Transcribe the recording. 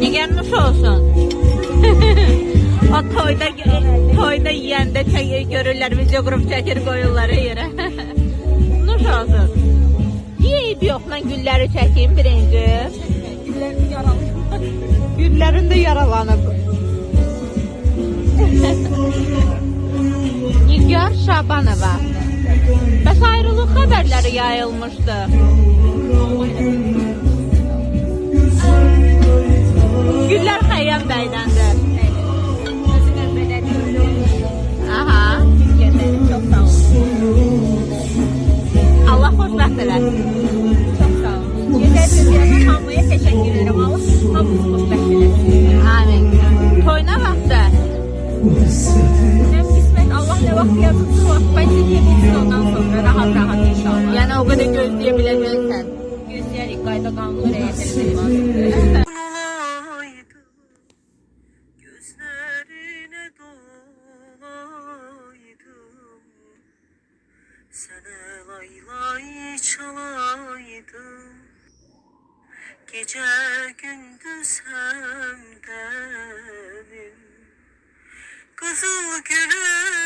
Nigar nuş olsun. o toyda toyda yiyəndə çək görürlər video qrup çəkir qoyurlar yerə. nuş olsun. Yeyib yoxla gülləri çəkeyim birinci. Güllerini yaralı. Güllərində yaralanıb. Nigar Şabanova. Bəs ayrılıq xəbərləri yayılmışdı. Öyle olmuş. Aha. Çok sağ olun. Allah xoşbəxt eləsin. Çok sağ olun. Yeter Türkiye'den hamıya teşekkür ederim. Allah hamımız hoşbeş eylesin. Amin. Toyuna vaxtı. Ne kısmet Allah ne vakit yazısı var. Bence yemeğimiz ondan sonra rahat rahat inşallah. Yəni o qədər gözləyə biləcəksən. Gözlerik kayda kanlı reyetleri olaydım Gözlerine dolaydım. Sana lay lay çalaydım. Gece gündüz hem dedim Kızıl gülü